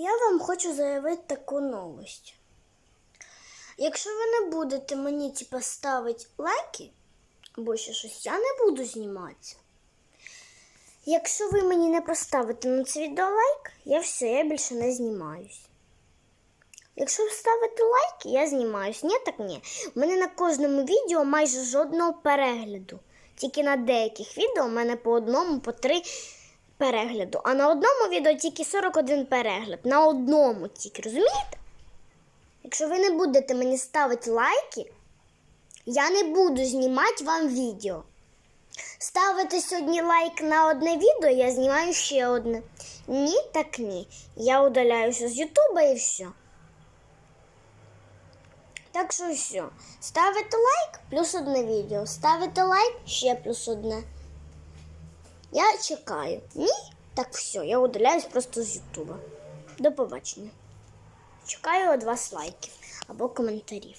Я вам хочу заявити таку новость. Якщо ви не будете мені типа ставити лайки, або ще щось, я не буду зніматися. Якщо ви мені не поставите на це відео лайк, я все, я більше не знімаюсь. Якщо ви ставите лайки, я знімаюсь. Ні, так ні. У мене на кожному відео майже жодного перегляду. Тільки на деяких відео у мене по одному, по три перегляду. А на одному відео тільки 41 перегляд. На одному тільки, розумієте? Якщо ви не будете мені ставити лайки, я не буду знімати вам відео. Ставите сьогодні лайк на одне відео, я знімаю ще одне. Ні, так ні. Я удаляюся з Ютуба і все. Так що все. Ставите лайк плюс одне відео. Ставите лайк ще плюс одне. Я чекаю. Ні? Так все, я удаляюсь просто з Ютуба. До побачення. Чекаю від вас лайків або коментарів.